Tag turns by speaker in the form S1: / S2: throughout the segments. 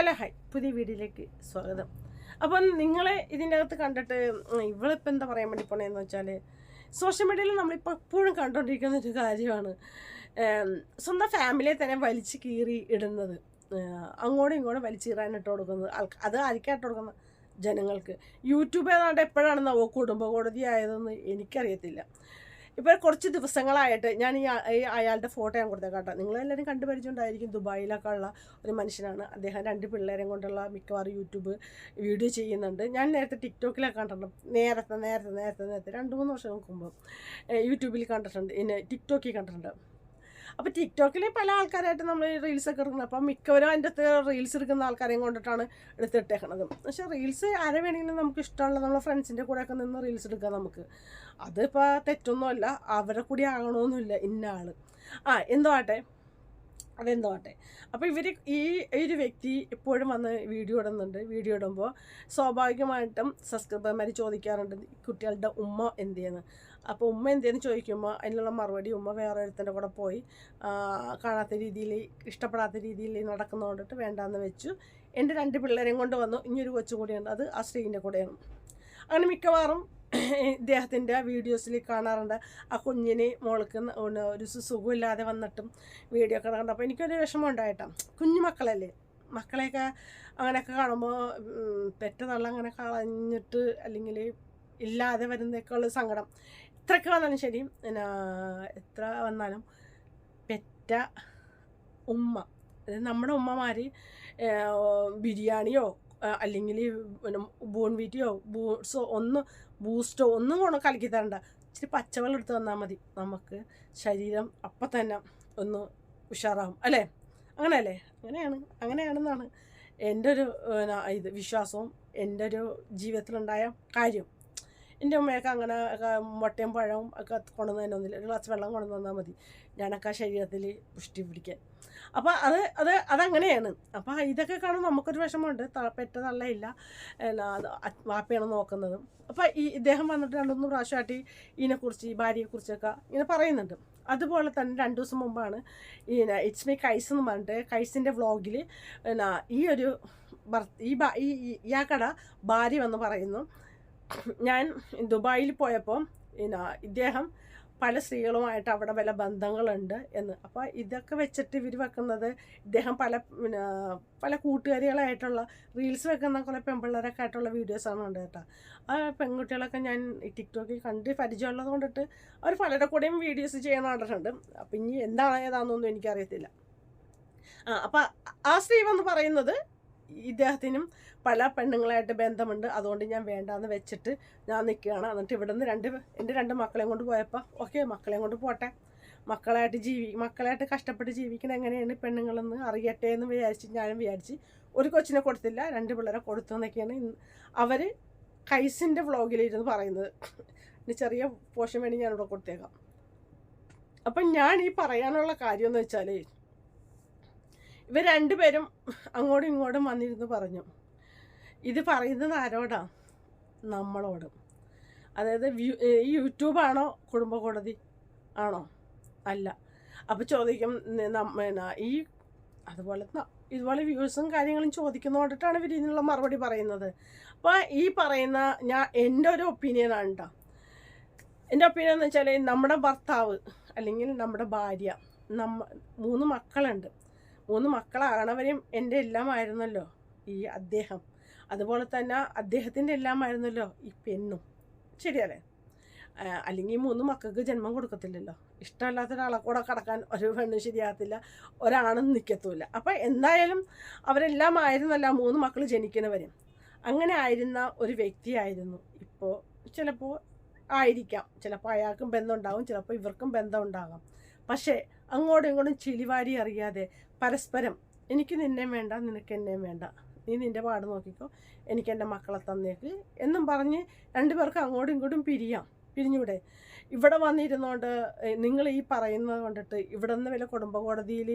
S1: Hello hi പുതിയ വീഡിയോയിലേക്ക് സ്വാഗതം. അപ്പം നിങ്ങളെ ഇതിന്റെ അകത്ത് കണ്ടിട്ട് ഇവളിപ്പോൾ എന്താ പറയാൻ വേണ്ടി പോണേന്ന് വെച്ചാൽ സോഷ്യൽ മീഡിയയിൽ നമ്മളിപ്പോൾ എപ്പോഴും കണ്ടുകൊണ്ടിരിക്കുന്ന ഒരു കാര്യമാണ്. സ്വന്തം ഫാമിലിയെ തന്നെ വലിച്ചു കീറി ഇടുന്നത്. അങ്ങോട്ടും ഇങ്ങോട്ടും വലിച്ചു കീറാൻ ഇട്ട് കൊടുക്കുന്നത് ആൾക്ക് അത് ആർക്കായിട്ട് കൊടുക്കുന്നത്? ജനങ്ങൾക്ക്. യൂട്യൂബ് ഏതാണ്ട് എപ്പോഴാണെന്നാവോ കുടുംബ കോടതി ആയതെന്ന് എനിക്കറിയത്തില്ല. ഇപ്പോൾ കുറച്ച് ദിവസങ്ങളായിട്ട് ഞാൻ ഈ അയാളുടെ ഫോട്ടോ ഞാൻ കൊടുത്തേ കേട്ടോ. നിങ്ങളെല്ലാവരും കണ്ടുപരിചയമുണ്ടായിരിക്കും ദുബായിലൊക്കെ ഉള്ള ഒരു മനുഷ്യനാണ്. അദ്ദേഹം രണ്ട് പിള്ളേരെ കൊണ്ടുള്ള മിക്കവാറും യൂട്യൂബ് വീഡിയോ ചെയ്യുന്നുണ്ട്. ഞാൻ നേരത്തെ ടിക്ടോക്കിലൊക്കെ കണ്ടിട്ടുണ്ട്. നേരത്തെ നേരത്തെ നേരത്തെ നേരത്തെ രണ്ട് മൂന്ന് വർഷം മുമ്പ് യൂട്യൂബിൽ കണ്ടിട്ടുണ്ട്. പിന്നെ ടിക്ടോക്കിൽ കണ്ടിട്ടുണ്ട്. അപ്പോൾ ടിക്ടോക്കിൽ പല ആൾക്കാരായിട്ട് നമ്മൾ റീൽസ് ഒക്കെ എടുക്കുന്നത് അപ്പം മിക്കവരും അതിന്റെ അകത്ത് റീൽസ് എടുക്കുന്ന ആൾക്കാരെയും കൊണ്ടിട്ടാണ് എടുത്തിട്ടേക്കണത്. പക്ഷേ റീൽസ് ആരെ വേണമെങ്കിലും നമുക്ക് ഇഷ്ടമുള്ള നമ്മളെ ഫ്രണ്ട്സിന്റെ കൂടെയൊക്കെ നിന്ന് റീൽസ് എടുക്കാം നമുക്ക്. അതിപ്പോൾ തെറ്റൊന്നുമല്ല. അവരെ കൂടി ആകണമെന്നില്ല ഇന്ന ആൾ ആ എന്തോ ആട്ടെ അതെന്തോ ആട്ടെ അപ്പോൾ ഇവർ ഈ ഒരു വ്യക്തി എപ്പോഴും വന്ന് വീഡിയോ ഇടുന്നുണ്ട്. വീഡിയോ ഇടുമ്പോൾ സ്വാഭാവികമായിട്ടും സബ്സ്ക്രൈബർമാർ ചോദിക്കാറുണ്ട് കുട്ടികളുടെ ഉമ്മ എന്തിയെന്ന്? അപ്പോൾ ഉമ്മ എന്തെന്ന് ചോദിക്കുമ്പോൾ അതിനുള്ള മറുപടി ഉമ്മ വേറെ ഒരുത്തന്റെ കൂടെ പോയി കാണാത്ത രീതിയിൽ ഇഷ്ടപ്പെടാത്ത രീതിയിൽ നടക്കുന്നതുകൊണ്ടിട്ട് വേണ്ടാന്ന് വെച്ചു. എന്റെ രണ്ട് പിള്ളേരെയും കൊണ്ട് വന്നു. ഇനിയൊരു കൊച്ചു കൂടിയുണ്ട്. അത് ആ സ്ത്രീന്റെ കൂടെയാണ്. അങ്ങനെ മിക്കവാറും ഇദ്ദേഹത്തിന്റെ വീഡിയോസിൽ കാണാറുണ്ട്. ആ കുഞ്ഞിനെ മോൾക്ക് ഒരു സുഖമില്ലാതെ വന്നിട്ടും വീഡിയോ ഒക്കെ കണ്ടപ്പോൾ എനിക്കൊരു വിഷമം ഉണ്ടായിട്ടോ. കുഞ്ഞു മക്കളല്ലേ? മക്കളെയൊക്കെ അങ്ങനെയൊക്കെ കാണുമ്പോൾ പെറ്റ തള്ള അങ്ങനെ കളഞ്ഞിട്ട് അല്ലെങ്കിൽ ഇല്ലാതെ വരുന്നേക്കുള്ള ഉള്ള സങ്കടം. എത്രയൊക്കെ വന്നാലും ശരി. എത്ര വന്നാലും പെറ്റ ഉമ്മ. അതായത് നമ്മുടെ ഉമ്മമാർ ബിരിയാണിയോ അല്ലെങ്കിൽ ബോൺവീറ്റിയോ ബൂട്ട്സോ ഒന്ന് ബൂസ്റ്റോ ഒന്നും കൊണ്ട് കലക്കി തരണ്ട. ഇച്ചിരി പച്ചവെള്ളം എടുത്ത് തന്നാൽ മതി. നമുക്ക് ശരീരം അപ്പം തന്നെ ഒന്ന് ഉഷാറാകും അല്ലേ? അങ്ങനെയല്ലേ? അങ്ങനെയാണ്. അങ്ങനെയാണെന്നാണ് എന്റെ ഒരു ഇത് വിശ്വാസവും എന്റെ ഒരു ജീവിതത്തിലുണ്ടായ കാര്യം. എന്റെ ഉമ്മയൊക്കെ അങ്ങനെ മുട്ടയും പഴവും ഒക്കെ കൊണ്ടുവന്ന് തന്നൊന്നുമില്ല ഒരു ഗ്ലാസ് വെള്ളം കൊണ്ടു തന്നാൽ മതി. ഞാനൊക്കെ ശരീരത്തിൽ പുഷ്ടി പിടിക്കാൻ. അപ്പോൾ അത് അത് അതങ്ങനെയാണ്. അപ്പോൾ ഇതൊക്കെ കാണുമ്പോൾ നമുക്കൊരു വിഷമമുണ്ട്. പെറ്റ തള്ളയില്ല. വാപ്പയാണ് നോക്കുന്നത്. അപ്പോൾ ഈ ഇദ്ദേഹം വന്നിട്ട് രണ്ടു പ്രാവശ്യമായിട്ട് ഇതിനെക്കുറിച്ച് ഈ ഭാര്യയെക്കുറിച്ചൊക്കെ ഇങ്ങനെ പറയുന്നുണ്ട്. അതുപോലെ തന്നെ രണ്ട് ദിവസം മുമ്പാണ് ഈ ഇറ്റ്സ് മീ കൈസ് എന്ന് പറഞ്ഞിട്ട് കൈസിന്റെ വ്ളോഗിൽ ഈ ഒരു ഈ ഈ ആ കട ഭാര്യ വന്ന് പറയുന്നു. ഞാൻ ദുബായിൽ പോയപ്പോൾ പിന്നെ ഇദ്ദേഹം പല സ്ത്രീകളുമായിട്ട് അവിടെ വല്ല ബന്ധങ്ങളുണ്ട് എന്ന്. അപ്പോൾ ഇതൊക്കെ വെച്ചിട്ട് ഇവർ വെക്കുന്നത് ഇദ്ദേഹം പല പിന്നെ പല കൂട്ടുകാരികളായിട്ടുള്ള റീൽസ് വെക്കുന്ന കുറേ പെൺപിള്ളേരൊക്കെ ആയിട്ടുള്ള വീഡിയോസാണ് ഉണ്ട് കേട്ടോ. ആ പെൺകുട്ടികളൊക്കെ ഞാൻ ടിക്ടോക്കിൽ കണ്ട് പരിചയമുള്ളത് കൊണ്ടിട്ട് അവർ പലരുടെ കൂടെയും വീഡിയോസ് ചെയ്യാൻ കണ്ടിട്ടുണ്ട്. അപ്പം ഇനി എന്താണ് ഏതാണെന്നൊന്നും എനിക്കറിയത്തില്ല. ആ അപ്പം ആ സ്ത്രീ വന്ന് പറയുന്നത് ഇദ്ദേഹത്തിനും പല പെണ്ണുങ്ങളായിട്ട് ബന്ധമുണ്ട്. അതുകൊണ്ട് ഞാൻ വേണ്ടാന്ന് വെച്ചിട്ട് ഞാൻ നിൽക്കുകയാണ് എന്നിട്ട് ഇവിടെ നിന്ന് രണ്ട് എന്റെ രണ്ട് മക്കളെയും കൊണ്ട് പോയപ്പോൾ ഓക്കെ മക്കളെയും കൊണ്ട് പോട്ടെ. മക്കളായിട്ട് ജീവി മക്കളായിട്ട് കഷ്ടപ്പെട്ട് ജീവിക്കണം എങ്ങനെയാണ് പെണ്ണുങ്ങളെന്ന് അറിയട്ടെ എന്ന് വിചാരിച്ച് ഞാനും വിചാരിച്ച് ഒരു കൊച്ചിനെ കൊടുത്തില്ല രണ്ട് പിള്ളേരെ കൊടുത്തു എന്നൊക്കെയാണ് അവർ കൈസിന്റെ വ്ളോഗിലിരുന്ന് പറയുന്നത്. ഇനി ചെറിയ പോഷൻ വേണ്ടി ഞാനിവിടെ കൊടുത്തേക്കാം. അപ്പം ഞാൻ ഈ പറയാനുള്ള കാര്യം എന്ന് വെച്ചാൽ ഇവർ രണ്ടുപേരും അങ്ങോട്ടും ഇങ്ങോട്ടും വന്നിരുന്ന് പറഞ്ഞു. ഇത് പറയുന്നത് ആരോടാ? നമ്മളോട്. അതായത് ഈ യൂട്യൂബാണോ കുടുംബ കോടതി? ആണോ? അല്ല. അപ്പോൾ ചോദിക്കും ഈ അതുപോലെ ഇതുപോലെ വ്യൂസും കാര്യങ്ങളും ചോദിക്കുന്നതുകൊണ്ടിട്ടാണ് ഇവർ ഇതിനുള്ള മറുപടി പറയുന്നത്. അപ്പോൾ ഈ പറയുന്ന ഞാൻ എന്റെ ഒരു ഒപ്പീനിയനാണ് കേട്ടോ എന്റെ ഒപ്പീനിയൻ എന്ന് വെച്ചാൽ നമ്മുടെ ഭർത്താവ് അല്ലെങ്കിൽ നമ്മുടെ ഭാര്യ നമ്മ മൂന്ന് മക്കളുണ്ട്. മൂന്ന് മക്കളാകണവരെയും എന്റെ എല്ലാമായിരുന്നല്ലോ ഈ അദ്ദേഹം. അതുപോലെ തന്നെ അദ്ദേഹത്തിന്റെ എല്ലാമായിരുന്നല്ലോ ഈ പെണ്ണും. ശരിയല്ലേ? അല്ലെങ്കിൽ മൂന്ന് മക്കൾക്ക് ജന്മം കൊടുക്കത്തില്ലല്ലോ. ഇഷ്ടമല്ലാത്ത ഒരാളെ കൂടെ കടക്കാൻ ഒരു പെണ്ണ് ശരിയാകത്തില്ല. ഒരാണും നിൽക്കത്തുമില്ല അപ്പം എന്തായാലും അവരെല്ലാം ആയിരുന്നല്ല മൂന്ന് മക്കൾ ജനിക്കുന്നവരും. അങ്ങനെ ആയിരുന്ന ഒരു വ്യക്തിയായിരുന്നു. ഇപ്പോൾ ചിലപ്പോൾ ആയിരിക്കാം. ചിലപ്പോൾ അയാൾക്കും ബന്ധം ഉണ്ടാകും ചിലപ്പോൾ ഇവർക്കും ബന്ധം ഉണ്ടാകാം പക്ഷേ അങ്ങോട്ടും ഇങ്ങോട്ടും ചിലിവാരി അറിയാതെ പരസ്പരം എനിക്ക് നിന്നെയും വേണ്ട നിനക്ക് എന്നെയും വേണ്ട. നീ നിന്റെ പാട് നോക്കിക്കോ. എനിക്ക് എന്റെ മക്കളെ തന്നേക്ക്. എന്നും പറഞ്ഞ് രണ്ടുപേർക്ക് അങ്ങോട്ടും ഇങ്ങോട്ടും പിരിയാം. പിരിഞ്ഞൂടെ ഇവിടെ വന്നിരുന്നോണ്ട് നിങ്ങൾ ഈ പറയുന്നത് കൊണ്ടിട്ട് ഇവിടെ നിന്ന് വല്ല കുടുംബ കോടതിയിൽ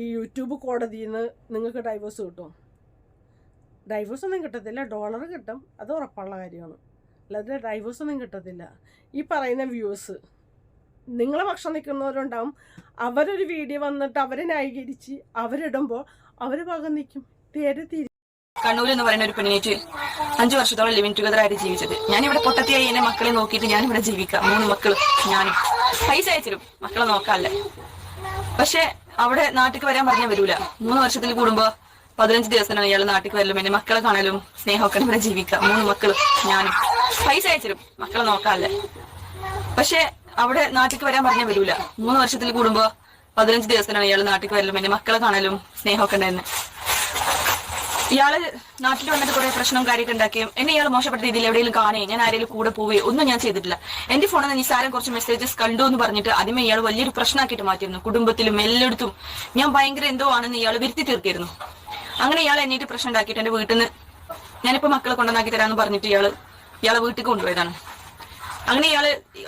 S1: ഈ യൂട്യൂബ് കോടതിയിൽ നിന്ന് നിങ്ങൾക്ക് ഡൈവേഴ്സ് കിട്ടും. ഡൈവേഴ്സ് ഒന്നും കിട്ടത്തില്ല. ഡോളർ കിട്ടും. അത് ഉറപ്പുള്ള കാര്യമാണ്. അല്ലാതെ ഡൈവേഴ്സ് ഒന്നും കിട്ടത്തില്ല. ഈ പറയുന്ന വ്യൂസ് നിങ്ങളെ പക്ഷം നിൽക്കുന്നവരുണ്ടാവും. അവരൊരു വീഡിയോ വന്നിട്ട് അവരെ ന്യായീകരിച്ച് അവരിടുമ്പോൾ അവർ പകം നിൽക്കും തേരെ തിരി
S2: കണ്ണൂർ എന്ന് പറയുന്ന ഒരു പെണ്ണിനേറ്റ് അഞ്ചു വർഷത്തോളം ലിവിങ് ടുഗദർ ആയിട്ട് ജീവിച്ചത്. ഞാനിവിടെ പൊട്ടത്തിയായി എന്നെ മക്കളെ നോക്കിയിട്ട് ഞാനിവിടെ ജീവിക്കാം. മൂന്ന് മക്കൾ ഞാനും. പൈസ അയച്ചിരും മക്കളെ നോക്കാല്ലേ. പക്ഷെ അവിടെ നാട്ടിക്ക് വരാൻ പറഞ്ഞാൽ വരൂല. മൂന്ന് വർഷത്തിൽ കൂടുമ്പോ പതിനഞ്ച് ദിവസം ഇയാൾ നാട്ടിക്ക് വരലും. എന്റെ മക്കളെ കാണലും സ്നേഹമൊക്കെ ഇവിടെ ജീവിക്കാം. മൂന്ന് മക്കൾ ഞാനും. പൈസ അയച്ചിരും മക്കളെ നോക്കാല്ലേ. പക്ഷെ അവിടെ നാട്ടിക്ക് വരാൻ പറഞ്ഞാൽ വരൂല. മൂന്ന് വർഷത്തിൽ കൂടുമ്പോ പതിനഞ്ച് ദിവസം ഇയാൾ നാട്ടിക്ക് വരലും. എന്റെ മക്കളെ കാണലും സ്നേഹമൊക്കെ ഉണ്ടായിരുന്നു ഇയാൾ നാട്ടിൽ വന്നിട്ട് കുറെ പ്രശ്നം കാര്യമൊക്കെ ഉണ്ടാക്കിയും എന്നെ ഇയാൾ മോശപ്പെട്ട രീതിയിൽ എവിടെയെങ്കിലും കാണുകയും ഞാൻ ആരെങ്കിലും കൂടെ പോവേ ഒന്നും ഞാൻ ചെയ്തിട്ടില്ല. എന്റെ ഫോണിൽ നിന്ന് നിസാരം കുറച്ച് മെസ്സേജസ് കണ്ടു എന്ന് പറഞ്ഞിട്ട് ആദ്യമേ ഇയാൾ വലിയൊരു പ്രശ്നമാക്കിയിട്ട് മാറ്റിയിരുന്നു. കുടുംബത്തിലും എല്ലായിടത്തും. ഞാൻ ഭയങ്കര എന്തോ ആണെന്ന് ഇയാൾ വരുത്തി തീർത്തിരുന്നു അങ്ങനെ ഇയാൾ എന്നിട്ട് പ്രശ്നം ഉണ്ടാക്കിയിട്ട് എന്റെ വീട്ടിൽ നിന്ന് ഞാനിപ്പോ മക്കളെ കൊണ്ടുവന്നാക്കി തരാന്ന് പറഞ്ഞിട്ട് ഇയാൾ ഇയാളെ വീട്ടിൽ കൊണ്ടുപോയതാണ്. അങ്ങനെ ഇയാൾ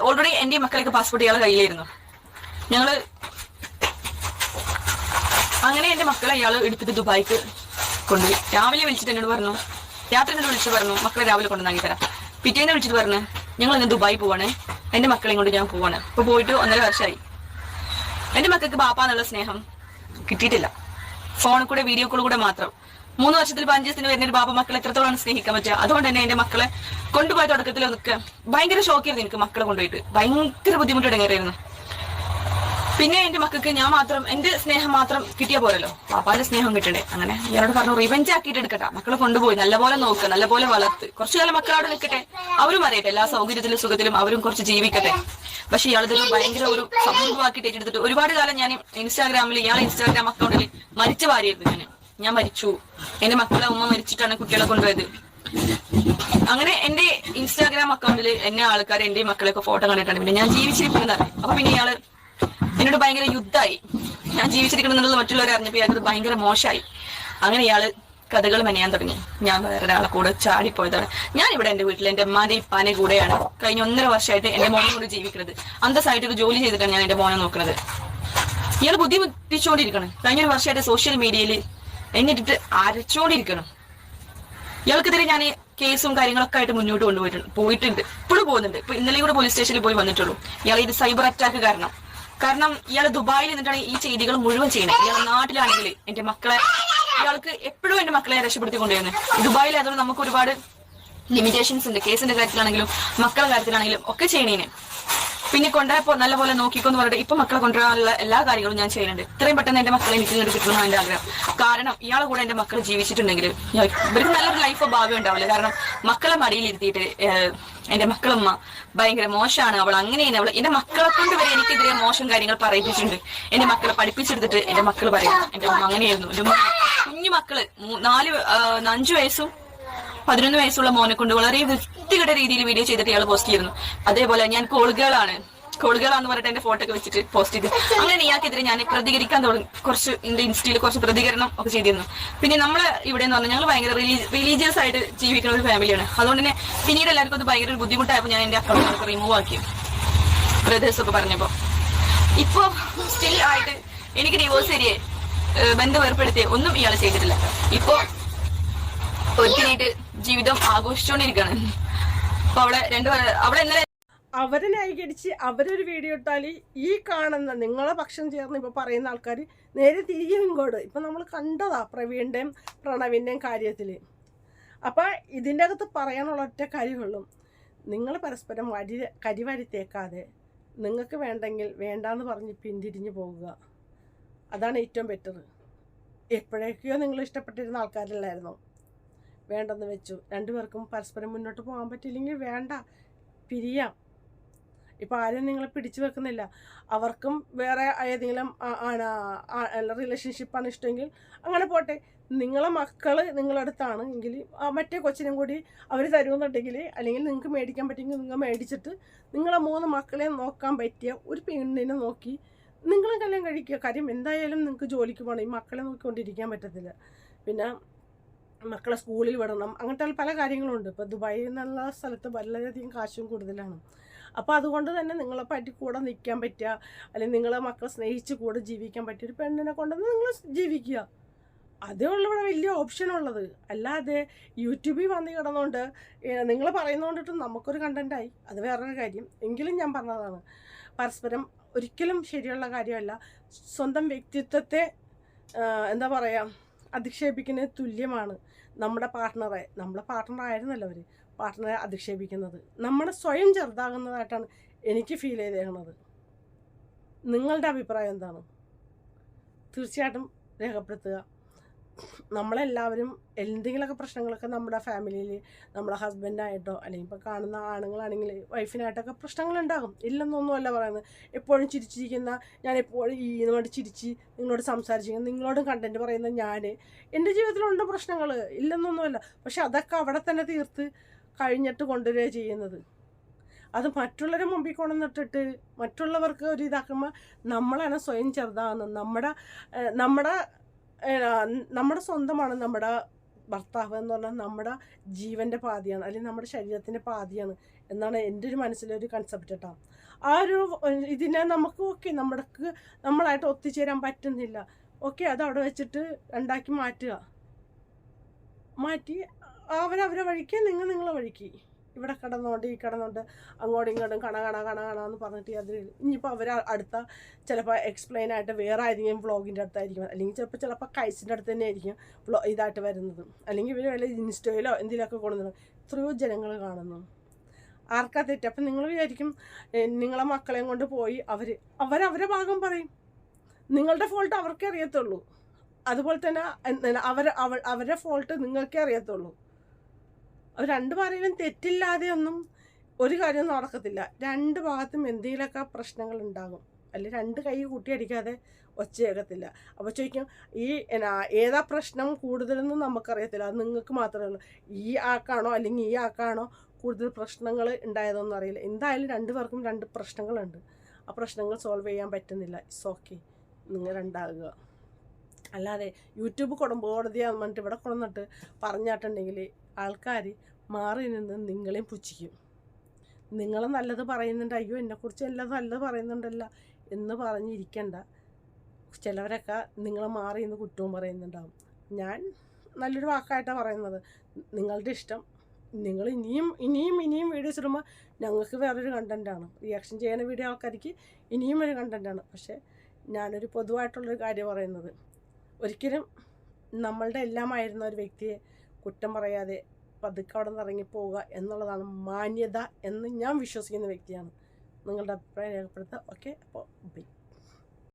S2: ഓൾറെഡി എന്റെ മക്കളൊക്കെ പാസ്പോർട്ട് ഇയാളെ കയ്യിലായിരുന്നു. ഞങ്ങൾ അങ്ങനെ എന്റെ മക്കളെ ഇയാൾ എടുത്തിട്ട് ദുബായിക്ക് കൊണ്ടുപോയി രാവിലെ വിളിച്ചിട്ട് എന്നോട് പറഞ്ഞു രാത്രി എന്നോട് വിളിച്ചു പറഞ്ഞു മക്കളെ രാവിലെ കൊണ്ടുവന്നാക്കി തരാം. പിറ്റേന്ന് വിളിച്ചിട്ട് പറഞ്ഞു ഞങ്ങൾ ഇന്ന് ദുബായി പോവാണ്. എന്റെ മക്കളെയും കൊണ്ട് ഞാൻ പോവാണ്. ഇപ്പൊ പോയിട്ട് ഒന്നര വർഷമായി എന്റെ മക്കൾക്ക് ബാപ്പ എന്നുള്ള സ്നേഹം കിട്ടിയിട്ടില്ല. ഫോണിൽ കൂടെ വീഡിയോ കോൾ കൂടെ മാത്രം. മൂന്ന് വർഷത്തിൽ പതിനഞ്ച് ദിവസത്തിന് വരുന്ന ഒരു ബാപ്പ മക്കളെ എത്രത്തോളം സ്നേഹിക്കാൻ പറ്റുക? അതുകൊണ്ട് തന്നെ എന്റെ മക്കളെ കൊണ്ടുപോയ തുടക്കത്തിൽ നിൽക്കുക ഭയങ്കര ഷോക്കായിരുന്നു എനിക്ക് മക്കളെ കൊണ്ടുപോയിട്ട്. ഭയങ്കര ബുദ്ധിമുട്ട് ഇടങ്ങാറായിരുന്നു. പിന്നെ എന്റെ മക്കൾക്ക് ഞാൻ മാത്രം എന്റെ സ്നേഹം മാത്രം കിട്ടിയ പോലല്ലോ പാപ്പാന്റെ സ്നേഹം കിട്ടണ്ടേ? അങ്ങനെ ഇയാളോട് പറഞ്ഞു റിവെഞ്ച് ആക്കിയിട്ട് എടുക്കട്ടെ മക്കളെ കൊണ്ടുപോയി നല്ലപോലെ നോക്കുക നല്ലപോലെ വളർത്ത്. കുറച്ചു കാലം മക്കൾ അവിടെ നിൽക്കട്ടെ. അവരും അറിയട്ടെ എല്ലാ സൗകര്യത്തിലും സുഖത്തിലും അവരും കുറച്ച് ജീവിക്കട്ടെ. പക്ഷെ ഇയാളിതൊരു ഭയങ്കര ഒരു സംഭവമാക്കിയിട്ട് ഏറ്റെടുത്തിട്ട് ഒരുപാട് കാലം ഞാൻ ഇൻസ്റ്റാഗ്രാമിൽ ഇയാളെ ഇൻസ്റ്റാഗ്രാം അക്കൗണ്ടിൽ മരിച്ച ഭാര്യയായിരുന്നു ഞാൻ. ഞാൻ മരിച്ചു. എന്റെ മക്കളെ ഉമ്മ മരിച്ചിട്ടാണ് കുട്ടികളെ കൊണ്ടുപോയത്. അങ്ങനെ എന്റെ ഇൻസ്റ്റാഗ്രാം അക്കൗണ്ടിൽ എന്നെ ആൾക്കാർ എന്റെ മക്കളെയൊക്കെ ഫോട്ടോ കണ്ടിട്ടാണ് പിന്നെ ഞാൻ ജീവിച്ചിരിക്കുന്നത് അപ്പൊ പിന്നെ ഇയാൾ എന്നോട് ഭയങ്കര യുദ്ധമായി. ഞാൻ ജീവിച്ചിരിക്കണമെന്നുള്ളത് മറ്റുള്ളവരെ അറിഞ്ഞപ്പോൾ ഇയാൾക്ക് ഭയങ്കര മോശമായി. അങ്ങനെ ഇയാൾ കഥകൾ മെനയാൻ തുടങ്ങി. ഞാൻ വേറെ ഒരാളെ കൂടെ ചാടിപ്പോയതാണ്. ഞാൻ ഇവിടെ എന്റെ വീട്ടിൽ എന്റെ അമ്മാന്റെ ഇപ്പാന്റെ കൂടെയാണ് കഴിഞ്ഞ ഒന്നര വർഷമായിട്ട് എന്റെ മോനെ കൂടെ ജീവിക്കുന്നത്. അന്തസ്സായിട്ട് ഒരു ജോലി ചെയ്തിട്ടാണ് ഞാൻ എന്റെ മോനെ നോക്കുന്നത്. ഇയാൾ ബുദ്ധിമുട്ടിച്ചോണ്ടിരിക്കണം. കഴിഞ്ഞ ഒരു വർഷമായിട്ട് സോഷ്യൽ മീഡിയയിൽ എന്നിട്ടിട്ട് അരച്ചോണ്ടിരിക്കണം. ഇയാൾക്കെതിരെ ഞാൻ കേസും കാര്യങ്ങളൊക്കെ ആയിട്ട് മുന്നോട്ട് കൊണ്ടുപോയിട്ടുണ്ട്. പോയിട്ടുണ്ട്. ഇപ്പോഴും പോകുന്നുണ്ട്. ഇപ്പൊ ഇന്നലെ കൂടെ പോലീസ് സ്റ്റേഷനിൽ പോയി വന്നിട്ടുള്ളൂ. ഇയാൾ ഇത് സൈബർ അറ്റാക്ക് കാരണം. കാരണം ഇയാൾ ദുബായിൽ നിന്നിട്ടാണ് ഈ ചെയ്തികൾ മുഴുവൻ ചെയ്യണത് ഇയാൾ നാട്ടിലാണെങ്കിൽ എന്റെ മക്കളെ ഇയാൾക്ക് എപ്പോഴും എന്റെ മക്കളെ രക്ഷപ്പെടുത്തി കൊണ്ടുവരുന്നത് ദുബായിൽ അതുകൊണ്ട് നമുക്ക് ഒരുപാട് ലിമിറ്റേഷൻസ് ഉണ്ട്. കേസിന്റെ കാര്യത്തിലാണെങ്കിലും മക്കളുടെ കാര്യത്തിലാണെങ്കിലും ഒക്കെ ചെയ്യണേന്. പിന്നെ കൊണ്ടുപോയപ്പോ നല്ലപോലെ നോക്കിക്കോന്ന് പറഞ്ഞിട്ട് ഇപ്പൊ മക്കളെ കൊണ്ടുവരാനുള്ള എല്ലാ കാര്യങ്ങളും ഞാൻ ചെയ്യുന്നുണ്ട്. ഇത്രയും പെട്ടെന്ന് എന്റെ മക്കളെ എനിക്ക് ഇങ്ങോട്ട് കിട്ടണമെന്ന് എന്റെ ആഗ്രഹം. കാരണം ഇയാളെ കൂടെ എന്റെ മക്കൾ ജീവിച്ചിട്ടുണ്ടെങ്കിൽ ഇവർക്ക് നല്ലൊരു ലൈഫ് ഭാവി ഉണ്ടാവില്ല. കാരണം മക്കളെ മടിയിലിരുത്തിയിട്ട് എന്റെ മക്കളമ്മ ഭയങ്കര മോശമാണ്. അവൾ അങ്ങനെയാണ്. അവൾ എന്റെ മക്കളെ കൊണ്ട് വരെ എനിക്കെതിരെ മോശം കാര്യങ്ങൾ പറയിപ്പിച്ചിട്ടുണ്ട്. എന്റെ മക്കളെ പഠിപ്പിച്ചെടുത്തിട്ട് എന്റെ മക്കൾ പറയും എന്റെ അമ്മ അങ്ങനെയായിരുന്നു കുഞ്ഞു മക്കൾ നാല് അഞ്ചു വയസ്സും പതിനൊന്ന് വയസ്സുള്ള മോനെ കൊണ്ട് വളരെ വൃത്തികെട്ട രീതിയിൽ വീഡിയോ ചെയ്തിട്ട് ഇയാൾ പോസ്റ്റ് ചെയ്യുന്നു അതേപോലെ ഞാൻ കോളുകളാണ് കോളുകളാന്ന് പറഞ്ഞിട്ട് എന്റെ ഫോട്ടോ ഒക്കെ വെച്ചിട്ട് പോസ്റ്റ് ചെയ്തു. അങ്ങനെ ഇയാൾക്കെതിരെ ഞാൻ പ്രതികരിക്കാൻ തുടങ്ങി. കുറച്ച് എന്റെ ഇൻസ്റ്റയിൽ കുറച്ച് പ്രതികരണം ഒക്കെ ചെയ്തിരുന്നു. പിന്നെ നമ്മൾ ഇവിടെ എന്ന് പറഞ്ഞാൽ ഞങ്ങൾ ഭയങ്കര റിലീജിയസ് ആയിട്ട് ജീവിക്കുന്ന ഒരു ഫാമിലിയാണ് അതുകൊണ്ട് തന്നെ പിന്നീട് എല്ലാവർക്കും അത് ഭയങ്കര ഒരു ബുദ്ധിമുട്ടായപ്പോൾ ഞാൻ എന്റെ അക്കൗണ്ട് റിമൂവ് ആക്കി. ബ്രദേഴ്സ് ഒക്കെ പറഞ്ഞപ്പോ. ഇപ്പൊ സ്റ്റിൽ ആയിട്ട് എനിക്ക് ഡിവോഴ്സ് ഏരിയ ബന്ധം ഏർപ്പെടുത്തിയ ഒന്നും ഇയാൾ ചെയ്തിട്ടില്ല. ഇപ്പൊ ഒരിക്കലായിട്ട് ജീവിതം ആഘോഷിച്ചുകൊണ്ടിരിക്കുകയാണ് അപ്പൊ അവിടെ രണ്ടു അവിടെ ഇന്നലെ
S1: അവരെ ന്യായീകരിച്ച് അവരൊരു വീഡിയോ ഇട്ടാൽ ഈ കാണുന്ന നിങ്ങളെ പക്ഷം ചേർന്ന് ഇപ്പോൾ പറയുന്ന ആൾക്കാർ നേരെ തിരികെ ഇങ്ങോട്ട്. ഇപ്പം നമ്മൾ കണ്ടതാ പ്രവീണിന്റെയും പ്രണവിന്റെയും കാര്യത്തിൽ അപ്പോൾ ഇതിന്റെ അകത്ത് പറയാനുള്ള ഒറ്റ കാര്യമുള്ളൂ. നിങ്ങൾ പരസ്പരം വരി കരിവാരി തേക്കാതെ നിങ്ങൾക്ക് വേണ്ടെങ്കിൽ വേണ്ടാന്ന് പറഞ്ഞ് പിന്തിരിഞ്ഞു പോകുക. അതാണ് ഏറ്റവും ബെറ്റർ എപ്പോഴേക്കോ നിങ്ങൾ ഇഷ്ടപ്പെട്ടിരുന്ന ആൾക്കാരല്ലായിരുന്നോ? വേണ്ടെന്ന് വെച്ചു. രണ്ടുപേർക്കും പരസ്പരം മുന്നോട്ട് പോകാൻ പറ്റില്ലെങ്കിൽ വേണ്ട പിരിയാം. ഇപ്പം ആരും നിങ്ങളെ പിടിച്ചു വെക്കുന്നില്ല. അവർക്കും വേറെ ഏതെങ്കിലും ആണ് റിലേഷൻഷിപ്പാണ് ഇഷ്ടമെങ്കിൽ അങ്ങനെ പോട്ടെ. നിങ്ങളെ മക്കൾ നിങ്ങളുടെ അടുത്താണ് എങ്കിൽ മറ്റേ കൊച്ചിനും കൂടി അവർ തരുമെന്നുണ്ടെങ്കിൽ അല്ലെങ്കിൽ നിങ്ങൾക്ക് മേടിക്കാൻ പറ്റുമെങ്കിൽ നിങ്ങൾ മേടിച്ചിട്ട് നിങ്ങളെ മൂന്ന് മക്കളെ നോക്കാൻ പറ്റിയ ഒരു പെണ്ണിനെ നോക്കി നിങ്ങളും കല്യാണം കഴിക്കുക. കാര്യം എന്തായാലും നിങ്ങൾക്ക് ജോലിക്ക് പോകണം. ഈ മക്കളെ നോക്കിക്കൊണ്ടിരിക്കാൻ പറ്റത്തില്ല. പിന്നെ മക്കളെ സ്കൂളിൽ വിടണം. അങ്ങനത്തെ പല കാര്യങ്ങളുണ്ട്. ഇപ്പോൾ ദുബായി എന്നുള്ള സ്ഥലത്ത് വളരെയധികം കാശും കൂടുതലാണ്. അപ്പോൾ അതുകൊണ്ട് തന്നെ നിങ്ങളെ പറ്റി കൂടെ നിൽക്കാൻ പറ്റുക അല്ലെങ്കിൽ നിങ്ങളെ മക്കളെ സ്നേഹിച്ച് കൂടെ ജീവിക്കാൻ പറ്റിയ ഒരു പെണ്ണിനെ കൊണ്ടുവന്ന് നിങ്ങൾ ജീവിക്കുക. അതേ ഉള്ളൂ ഇവിടെ വലിയ ഓപ്ഷൻ ഉള്ളത്. അല്ലാതെ യൂട്യൂബിൽ വന്ന് കിടന്നുകൊണ്ട് നിങ്ങൾ പറയുന്നതുകൊണ്ടിട്ട് നമുക്കൊരു കണ്ടന്റായി അത് വേറൊരു കാര്യം. എങ്കിലും ഞാൻ പറഞ്ഞതാണ് പരസ്പരം ഒരിക്കലും ശരിയുള്ള കാര്യമല്ല. സ്വന്തം വ്യക്തിത്വത്തെ എന്താ പറയുക അധിക്ഷേപിക്കുന്നതിന് തുല്യമാണ്. നമ്മുടെ പാർട്ട്ണറെ നമ്മുടെ പാർട്ട്ണർ ആയിരുന്നല്ലോ അവർ പാർട്ട്ണറെ അധിക്ഷേപിക്കുന്നത്. നമ്മുടെ സ്വയം ചെറുതാകുന്നതായിട്ടാണ് എനിക്ക് ഫീൽ ചെയ്തേക്കുന്നത് നിങ്ങളുടെ അഭിപ്രായം എന്താണ്? തീർച്ചയായിട്ടും രേഖപ്പെടുത്തുക. നമ്മളെല്ലാവരും എന്തെങ്കിലുമൊക്കെ പ്രശ്നങ്ങളൊക്കെ നമ്മുടെ ഫാമിലിയിൽ നമ്മുടെ ഹസ്ബൻഡായിട്ടോ അല്ലെങ്കിൽ ഇപ്പോൾ കാണുന്ന ആണുങ്ങളാണെങ്കിൽ വൈഫിനായിട്ടൊക്കെ പ്രശ്നങ്ങളുണ്ടാകും. ഇല്ലെന്നൊന്നുമല്ല പറയുന്നത്. എപ്പോഴും ചിരിച്ചിരിക്കുന്ന ഞാൻ എപ്പോഴും ഈ നിങ്ങളോട് ചിരിച്ച് നിങ്ങളോട് സംസാരിച്ചിരിക്കുന്ന നിങ്ങളോടും കണ്ടന്റ് പറയുന്ന ഞാൻ എന്റെ ജീവിതത്തിലുണ്ട് പ്രശ്നങ്ങൾ. ഇല്ലെന്നൊന്നുമല്ല. പക്ഷെ അതൊക്കെ അവിടെ തന്നെ തീർത്ത് കഴിഞ്ഞിട്ട് കൊണ്ടുവരിക ചെയ്യുന്നത്. അത് മറ്റുള്ളവരെ മുമ്പിൽ കൊണ്ടുവന്നിട്ടിട്ട് മറ്റുള്ളവർക്ക് ഒരു ഇതാക്കുമ്പോൾ നമ്മളാണ് സ്വയം ചെറുതാകുന്നത്. നമ്മുടെ നമ്മുടെ നമ്മുടെ സ്വന്തമാണ് നമ്മുടെ ഭർത്താവ് എന്ന് പറഞ്ഞാൽ നമ്മുടെ ജീവന്റെ പാതിയാണ് അല്ലെങ്കിൽ നമ്മുടെ ശരീരത്തിന്റെ പാതിയാണ് എന്നാണ് എന്റെ ഒരു മനസ്സിലൊരു കൺസെപ്റ്റ് കേട്ടോ ആ ഒരു ഇതിനെ നമുക്ക് ഓക്കെ നമ്മൾക്ക് നമ്മളായിട്ട് ഒത്തുചേരാൻ പറ്റുന്നില്ല. ഓക്കെ അത് അവിടെ വെച്ചിട്ട് ഉണ്ടാക്കി മാറ്റുക. മാറ്റി അവരവരെ വഴിക്ക് നിങ്ങൾ നിങ്ങളെ വഴിക്ക്. ഇവിടെ കിടന്നുകൊണ്ട് ഈ കിടന്നുകൊണ്ട് അങ്ങോട്ടും ഇങ്ങോട്ടും കണ കണ കണ കണ എന്ന് പറഞ്ഞിട്ട് അതിൽ ഇനിയിപ്പോൾ അവർ അടുത്ത ചിലപ്പോൾ എക്സ്പ്ലെയിൻ ആയിട്ട് വേറെ ആയിരിക്കും വ്ളോഗിന്റെ അടുത്തായിരിക്കും. അല്ലെങ്കിൽ ചിലപ്പോൾ ചിലപ്പോൾ കൈസിന്റെ അടുത്ത് തന്നെ ആയിരിക്കും വ്ളോ ഇതായിട്ട് വരുന്നത്. അല്ലെങ്കിൽ ഇവർ വല്ല ഇൻസ്റ്റയിലോ എന്തെങ്കിലുമൊക്കെ കൊണ്ടുവന്നു എത്രയോ ജനങ്ങൾ കാണുന്നു. ആർക്കാ തെറ്റ്? അപ്പം നിങ്ങൾ വിചാരിക്കും നിങ്ങളെ മക്കളെയും കൊണ്ട് പോയി അവർ അവരവരെ ഭാഗം പറയും. നിങ്ങളുടെ ഫോൾട്ട് അവർക്കേ അറിയത്തുള്ളൂ. അതുപോലെ തന്നെ അവർ അവരുടെ ഫോൾട്ട് നിങ്ങൾക്കേ അറിയത്തുള്ളൂ. രണ്ട് പാരയിലും തെറ്റില്ലാതെ ഒന്നും ഒരു കാര്യം നടക്കത്തില്ല. രണ്ട് ഭാഗത്തും എന്തെങ്കിലുമൊക്കെ പ്രശ്നങ്ങൾ ഉണ്ടാകും. അല്ലെങ്കിൽ രണ്ട് കൈ കൂട്ടിയടിക്കാതെ ഒച്ചയേക്കത്തില്ല അപ്പോൾ ചോദിക്കും ഈ എന്നാ ഏതാ പ്രശ്നം കൂടുതലെന്ന് നമുക്കറിയത്തില്ല. അത് നിങ്ങൾക്ക് മാത്രമേ ഉള്ളൂ. ഈ ആക്കാണോ അല്ലെങ്കിൽ ഈ ആക്കാണോ കൂടുതൽ പ്രശ്നങ്ങൾ ഉണ്ടായതൊന്നും അറിയില്ല. എന്തായാലും രണ്ട് പേർക്കും രണ്ട് പ്രശ്നങ്ങളുണ്ട്. ആ പ്രശ്നങ്ങൾ സോൾവ് ചെയ്യാൻ പറ്റുന്നില്ല. ഇറ്റ്സ് ഓക്കെ നിങ്ങൾ രണ്ടാകുക. അല്ലാതെ യൂട്യൂബ് കുടുംബകോടതിയാന്ന് പറഞ്ഞിട്ട് ഇവിടെ കൊണ്ടുവന്നിട്ട് പറഞ്ഞിട്ടുണ്ടെങ്കിൽ ആൾക്കാർ മാറി നിന്ന് നിങ്ങളെയും പുച്ഛിക്കും. നിങ്ങൾ നല്ലത് പറയുന്നുണ്ട് അയ്യോ എന്നെക്കുറിച്ച് എല്ലാം നല്ലത് പറയുന്നുണ്ടല്ല എന്ന് പറഞ്ഞിരിക്കണ്ട. ചിലവരൊക്കെ നിങ്ങൾ മാറി നിന്ന് കുറ്റവും പറയുന്നുണ്ടാവും. ഞാൻ നല്ലൊരു വാക്കായിട്ടാണ് പറയുന്നത്. നിങ്ങളുടെ ഇഷ്ടം. നിങ്ങൾ ഇനിയും ഇനിയും ഇനിയും വീഡിയോസ് ഇടുമ്പോൾ ഞങ്ങൾക്ക് വേറൊരു കണ്ടന്റാണ് റിയാക്ഷൻ ചെയ്യുന്ന വീഡിയോ ആൾക്കാർക്ക് ഇനിയും ഒരു കണ്ടന്റാണ് പക്ഷേ ഞാനൊരു പൊതുവായിട്ടുള്ളൊരു കാര്യം പറയുന്നത്. ഒരിക്കലും നമ്മളുടെ എല്ലാമായിരുന്ന ഒരു വ്യക്തിയെ കുറ്റം പറയാതെ പതുക്കെ അവിടെ നിന്ന് ഇറങ്ങിപ്പോവുക എന്നുള്ളതാണ് മാന്യത എന്ന് ഞാൻ വിശ്വസിക്കുന്ന വ്യക്തിയാണ്. നിങ്ങളുടെ അഭിപ്രായം രേഖപ്പെടുത്തുക. ഓക്കെ അപ്പോൾ ബൈ